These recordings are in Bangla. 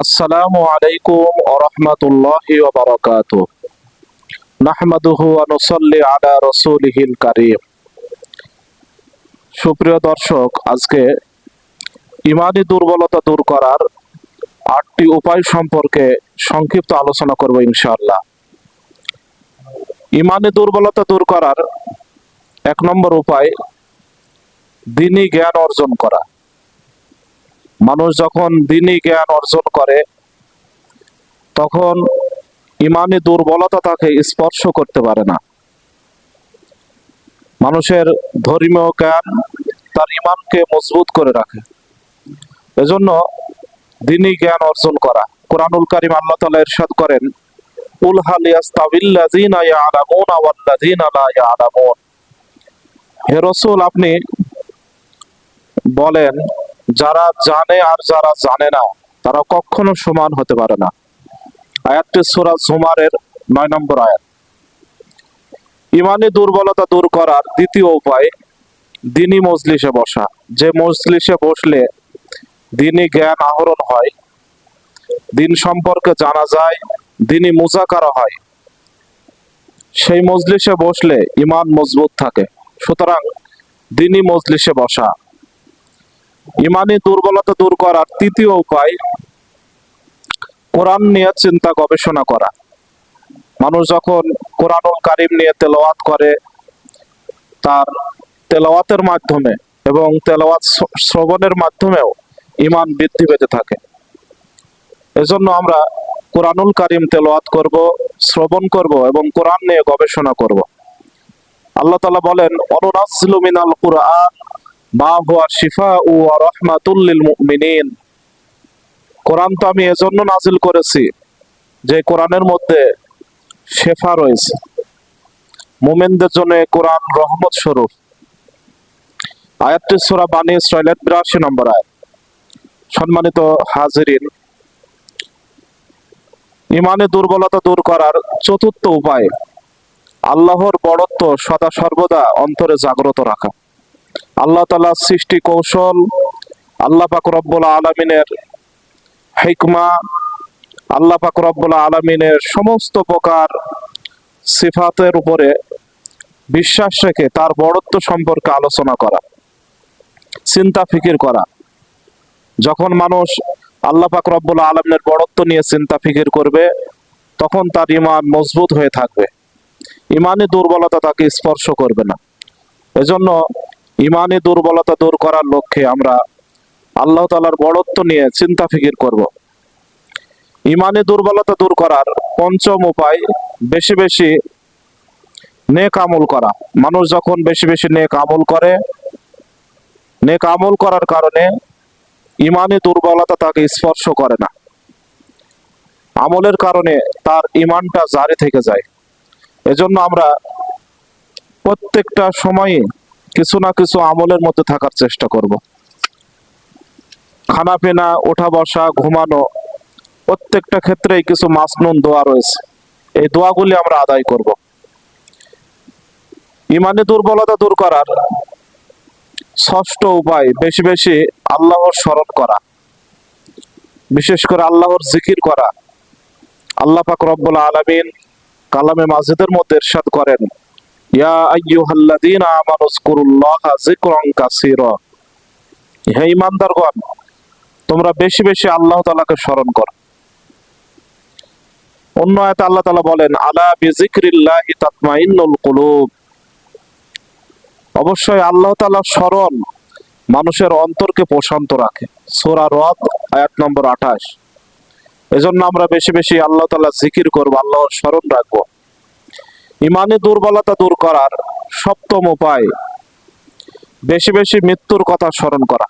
আসসালামু আলাইকুম নাহমাদুহু ওয়া নুসাল্লি আলা কারীম। সুপ্রিয় দর্শক, আজকে ইমানি দুর্বলতা দূর করার আটটি উপায় সম্পর্কে সংক্ষিপ্ত আলোচনা করব ইনশাআল্লাহ। ইমানি দুর্বলতা দূর করার এক নম্বর উপায় দিনই জ্ঞান অর্জন করা। মানুষ যখন দিনই জ্ঞান অর্জন করে, তখন ইমানি দুর্বলতা তাকে স্পর্শ করতে পারে না। মানুষের ধর্মীয় জ্ঞান তার ইমানকে মজবুত করে রাখে। এজন্য দিনই জ্ঞান অর্জন করা। কোরআনুল কারিম আল্লাহ তাআলা ইরশাদ করেন, উল হাল ইয়াস্তাবিল্লাযিনা ইয়ালামুনা ওয়াল্লাযিনা লা ইয়ালামুন। হে রাসূল, আপনি বলেন যারা জানে আর যারা জানে না, তারা কখনো সমান হতে পারে না। আয়াতটি সূরা জুমারের নয় নম্বর আয়াত। ইমানি দুর্বলতা দূর করার দ্বিতীয় উপায় দিনী মজলিসে বসা। যে মজলিসে বসলে দিনী জ্ঞান আহরণ হয়, দিন সম্পর্কে জানা যায় দিনী মুজাকারা হয়। সেই মজলিসে বসলে ইমান মজবুত থাকে। সুতরাং দিনী মজলিসে বসা। ইমানি দুর্বলতা দূর করার তৃতীয় উপায় কোরআন নিয়ে চিন্তা গবেষণা করা। মানুষ যখন কোরআনুল কারিম নিয়ে তেলাওয়াত করে, তার তেলাওয়াতের মাধ্যমে এবং তেলাওয়াত শ্রবণের মাধ্যমেও ইমান বৃদ্ধি পেতে থাকে। এজন্য আমরা কোরআনুল কারিম তেলাওয়াত করব, শ্রবণ করব এবং কোরআন নিয়ে গবেষণা করব। আল্লাহ তাআলা বলেন অনুনাজ্জিলু মিনাল কুরআন মা শিফা ও রহমাতুল লিল মুমিনিন। কোরআন তো আমি এজন্য নাজিল করেছি যে কোরআনের মধ্যে শেফা রয়েছে। মুমিনদের জন্য কোরআন রহমত স্বরূপ। বানি বিরাশি নম্বর আয়াত। সম্মানিত হাজিরিন, ইমানে দুর্বলতা দূর করার চতুর্থ উপায়, আল্লাহর বড়ত্ব সদা সর্বদা অন্তরে জাগ্রত রাখা। আল্লাহ তালা সৃষ্টি কৌশল, আল্লাহ পাক রব্বুল আলমিনের হিকমা, আল্লাহ পাক রব্বুল আলমিনের সমস্ত প্রকার সিফাতের উপরে বিশ্বাস রেখে তার বড়ত্ব সম্পর্কে আলোচনা করা, চিন্তা ফিকির করা। যখন মানুষ আল্লাহ পাক রব্বুল আলমিনের বড়ত্ব নিয়ে চিন্তা ফিকির করবে, তখন তার ইমান মজবুত হয়ে থাকবে। ইমানই দুর্বলতা তাকে স্পর্শ করবে না। এজন্য ইমানি দুর্বলতা দূর করার লক্ষ্যে আমরা আল্লাহ তালার বড়ত্ব নিয়ে চিন্তা ফিকির করব। ইমানে দুর্বলতা দূর করার পঞ্চম উপায়, বেশি বেশি নেক আমল করা। মানুষ যখন বেশি বেশি নেক আমল করে, নেক আমল করার কারণে ইমানে দুর্বলতা তাকে স্পর্শ করে না। আমলের কারণে তার ইমানটা জারি থেকে যায়। এজন্য আমরা প্রত্যেকটা সময়ে কিছু না কিছু আমলের মধ্যে থাকার চেষ্টা করব। খানা পেনা, ওঠা বসা, ঘুমানো, প্রত্যেকটা ক্ষেত্রেই কিছু মাসনুন দোয়া রয়েছে। এই দোয়াগুলি আমরা আদায় করব। ইমানে দুর্বলতা দূর করার ষষ্ঠ উপায়, বেশি বেশি আল্লাহর স্মরণ করা। বিশেষ করে আল্লাহর জিকির করা। আল্লাহ পাক রব্বুল আলামিন কালামে মাজিদের মধ্যে ইরশাদ করেন। ইয়া আইয়ুহাল্লাযীনা আমানু যকুরুল্লাহা যিকরান কাসীরা। হে ঈমানদারগণ, তোমরা বেশি বেশি আল্লাহ তাআলাকে স্মরণ করো। অন্য আয়াতে আল্লাহ তাআলা বলেন, আলা বিযিকরিল্লাহি তাতমাইন্নুল কুলুব। অবশ্যই আল্লাহ তাআলার স্মরণ মানুষের অন্তরকে প্রশান্ত রাখে। সূরা রদ, আয়াত নম্বর 28 এজন্য আমরা বেশি বেশি আল্লাহ তাআলা জিকির করব, আল্লাহর স্মরণ রাখব। ইমানি দুর্বলতা দূর করার সপ্তম উপায়, বেশি বেশি মৃত্যুর কথা স্মরণ করা।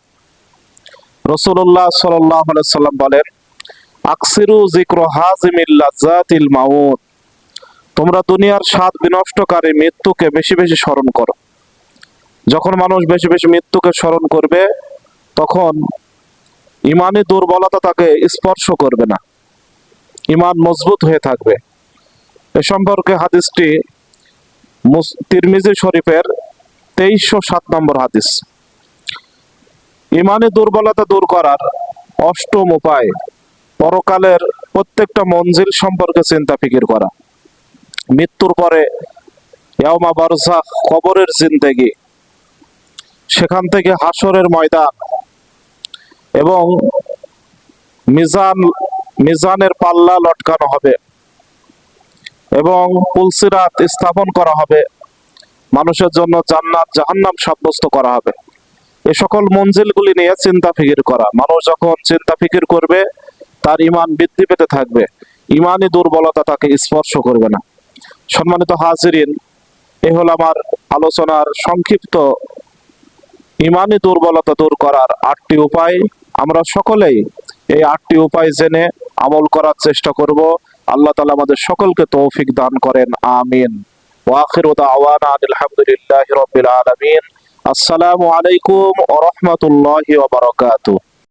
রসুল্লাহ সাল্লাম বলেন, আকসিরু জিক্র হাজিমিল লাজ্জাতিল মাউত তোমরা দুনিয়ার স্বাদ বিনষ্টকারী মৃত্যুকে বেশি বেশি স্মরণ করো। যখন মানুষ বেশি বেশি মৃত্যুকে স্মরণ করবে, তখন ইমানি দুর্বলতা তাকে স্পর্শ করবে না। ইমান মজবুত হয়ে থাকবে। এ সম্পর্কে হাদিসটি তিরমিজি শরীফের তেইশশো সাত নম্বর হাদিস। ইমানে দুর্বলতা দূর করার অষ্টম উপায়, পরকালের প্রত্যেকটা মঞ্জিল সম্পর্কে চিন্তা, ফিকির করা। মৃত্যুর পরে ইয়ামা বারজাখ কবরের জিন্দেগি, সেখান থেকে হাসরের ময়দান এবং মিজান মিজানের পাল্লা লটকানো হবে। এবং পুলসিরাত স্থাপন করা হবে। মানুষের জন্য জান্নাত, জাহান্নাম সাব্যস্ত করা হবে। এ সকল মঞ্জিলগুলি নিয়ে চিন্তা ফিকির করা। মানুষ যখন চিন্তা ফিকির করবে, তার ইমান বৃদ্ধি পেতে থাকবে। ইমানই দুর্বলতা তাকে স্পর্শ করবে না। সম্মানিত হাজিরিন, এ হল আমার আলোচনার সংক্ষিপ্ত। ইমানই দুর্বলতা দূর করার আটটি উপায়। আমরা সকলেই এই আটটি উপায় জেনে আমল করার চেষ্টা করব। আল্লাহ তালা আমাদের সকলকে তৌফিক দান করেন, আমিন। ওয়াখির দাওয়ানা আলহামদুলিল্লাহ রবিল আলমিন। আসসালামু আলাইকুম ওরহমতুল্লাহ ওবরাকাতুহ